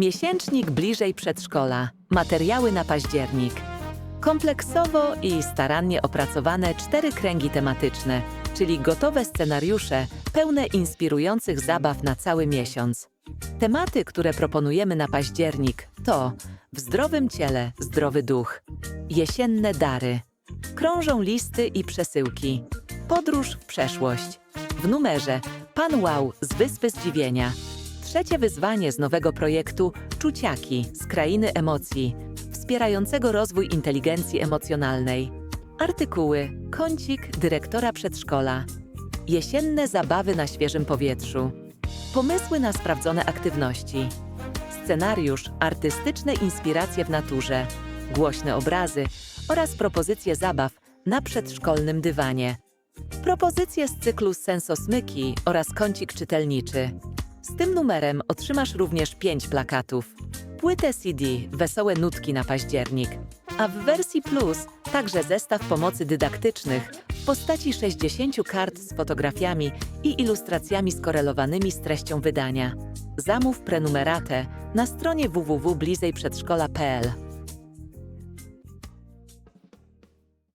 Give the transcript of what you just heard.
Miesięcznik bliżej przedszkola. Materiały na październik. Kompleksowo i starannie opracowane cztery kręgi tematyczne, czyli gotowe scenariusze pełne inspirujących zabaw na cały miesiąc. Tematy, które proponujemy na październik to w zdrowym ciele zdrowy duch, jesienne dary, krążą listy i przesyłki, podróż w przeszłość. W numerze Pan Wow z Wyspy Zdziwienia. Trzecie wyzwanie z nowego projektu Czuciaki z Krainy Emocji, wspierającego rozwój inteligencji emocjonalnej. Artykuły Kącik dyrektora przedszkola. Jesienne zabawy na świeżym powietrzu. Pomysły na sprawdzone aktywności. Scenariusz, artystyczne inspiracje w naturze, głośne obrazy oraz propozycje zabaw na przedszkolnym dywanie. Propozycje z cyklu Sensosmyki oraz kącik czytelniczy. Tym numerem otrzymasz również 5 plakatów. Płytę CD Wesołe Nutki na październik, a w wersji Plus także zestaw pomocy dydaktycznych w postaci 60 kart z fotografiami i ilustracjami skorelowanymi z treścią wydania. Zamów prenumeratę na stronie www.blizejprzedszkola.pl